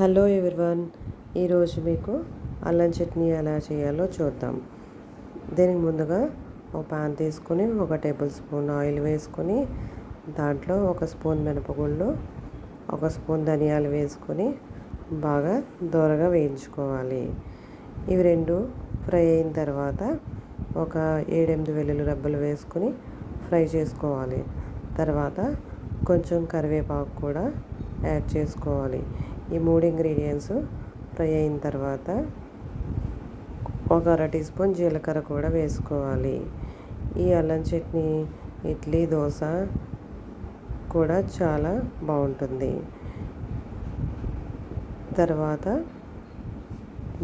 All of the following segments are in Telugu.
హలో ఎవ్రీవన్ ఈరోజు మీకు అల్లం చట్నీ ఎలా చేయాలో చూద్దాం. దీనికి ముందుగా ఒక పాన్ తీసుకొని ఒక టేబుల్ స్పూన్ ఆయిల్ వేసుకొని దాంట్లో ఒక స్పూన్ మినపగుళ్ళు ఒక స్పూన్ ధనియాలు వేసుకొని బాగా దూరగా వేయించుకోవాలి. ఇవి రెండు ఫ్రై అయిన తర్వాత ఒక ఏడెనిమిది వెల్లుల్లి రబ్బలు వేసుకొని ఫ్రై చేసుకోవాలి. తర్వాత కొంచెం కరివేపాకు కూడా యాడ్ చేసుకోవాలి. ఈ మూడు ఇంగ్రీడియంట్స్ ఫ్రై అయిన తర్వాత ఒక అర టీ స్పూన్ జీలకర్ర కూడా వేసుకోవాలి. ఈ అల్లం చట్నీ ఇడ్లీ దోశ కూడా చాలా బాగుంటుంది. తర్వాత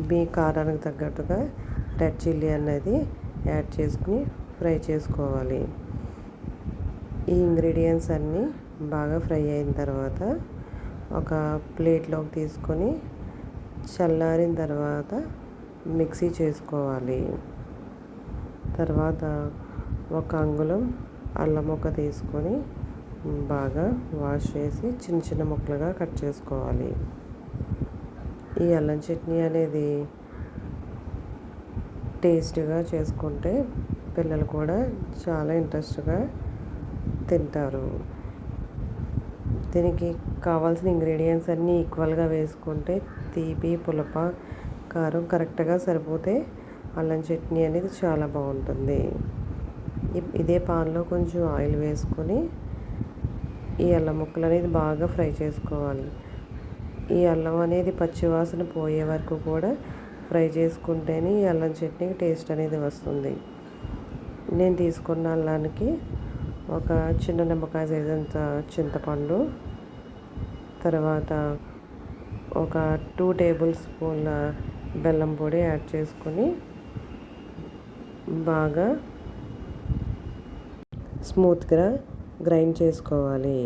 మీ కారానికి తగ్గట్టుగా రెడ్ చిల్లీ అనేది యాడ్ చేసుకుని ఫ్రై చేసుకోవాలి. ఈ ఇంగ్రీడియంట్స్ అన్నీ బాగా ఫ్రై అయిన తర్వాత ఒక ప్లేట్లోకి తీసుకొని చల్లారిన తర్వాత మిక్సీ చేసుకోవాలి. తర్వాత ఒక అంగుళం అల్లం ముక్క తీసుకొని బాగా వాష్ చేసి చిన్న చిన్న ముక్కలుగా కట్ చేసుకోవాలి. ఈ అల్లం చట్నీ అనేది టేస్ట్గా చేసుకుంటే పిల్లలు కూడా చాలా ఇంట్రెస్ట్గా తింటారు. దీనికి కావాల్సిన ఇంగ్రీడియంట్స్ అన్నీ ఈక్వల్గా వేసుకుంటే తీపి పులప కారం కరెక్ట్గా సరిపోతే అల్లం చట్నీ అనేది చాలా బాగుంటుంది. ఇదే పాన్లో కొంచెం ఆయిల్ వేసుకొని ఈ అల్లం ముక్కలు అనేది బాగా ఫ్రై చేసుకోవాలి. ఈ అల్లం అనేది పచ్చివాసన పోయే వరకు కూడా ఫ్రై చేసుకుంటేనే ఈ అల్లం చట్నీకి టేస్ట్ అనేది వస్తుంది. నేను తీసుకున్న అల్లానికి ఒక చిన్న నిమ్మకాయ సైజ్ అంత చింతపండు తర్వాత ఒక టూ టేబుల్ స్పూన్ల బెల్లం పొడి యాడ్ చేసుకొని బాగా స్మూత్గా గ్రైండ్ చేసుకోవాలి.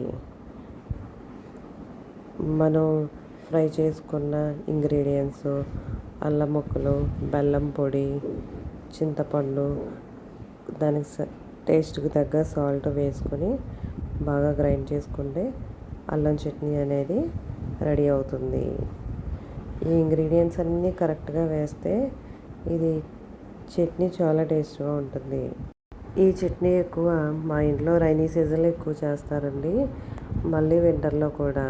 మనం ఫ్రై చేసుకున్న ఇంగ్రీడియంట్స్ అల్లం ముక్కలు బెల్లం పొడి చింతపండు దానికి టేస్ట్కి తగ్గ సాల్ట్ వేసుకొని బాగా గ్రైండ్ చేసుకుంటే అల్లం చట్నీ అనేది రెడీ అవుతుంది. ఈ ఇంగ్రీడియంట్స్ అన్నీ కరెక్ట్గా వేస్తే ఇది చట్నీ చాలా టేస్ట్గా ఉంటుంది. ఈ చట్నీ ఎక్కువ మా ఇంట్లో రైనీ సీజన్లో ఎక్కువ చేస్తారండి. మళ్ళీ వింటర్లో కూడా.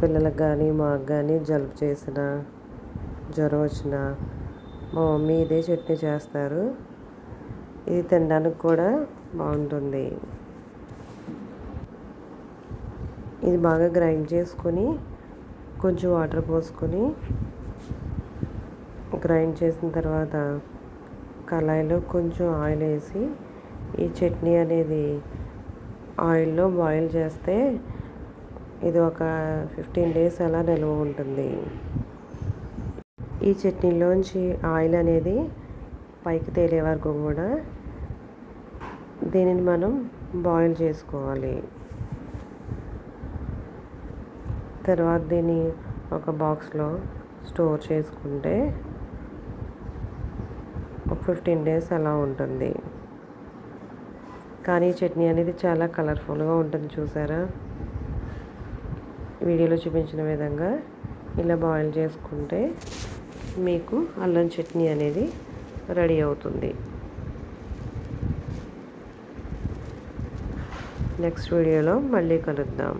పిల్లలకు కానీ మాకు కానీ జలుబు చేసిన జ్వరం వచ్చిన మా మమ్మీ ఇదే చట్నీ చేస్తారు. ఇది తినడానికి కూడా బాగుంటుంది. ఇది బాగా గ్రైండ్ చేసుకొని కొంచెం వాటర్ పోసుకొని గ్రైండ్ చేసిన తర్వాత కళాయిలో కొంచెం ఆయిల్ వేసి ఈ చట్నీ అనేది ఆయిల్లో బాయిల్ చేస్తే ఇది ఒక ఫిఫ్టీన్ డేస్ అలా నిల్వ ఉంటుంది. ఈ చట్నీలోంచి ఆయిల్ అనేది పైకి తేలే వరకు కూడా దీనిని మనం బాయిల్ చేసుకోవాలి. తర్వాత దీన్ని ఒక బాక్స్లో స్టోర్ చేసుకుంటే ఒక ఫిఫ్టీన్ డేస్ అలా ఉంటుంది. కానీ చట్నీ అనేది చాలా కలర్ఫుల్గా ఉంటుంది చూసారా? వీడియోలో చూపించిన విధంగా ఇలా బాయిల్ చేసుకుంటే మీకు అల్లం చట్నీ అనేది రెడీ అవుతుంది. నెక్స్ట్ వీడియోలో మళ్ళీ కలుద్దాం.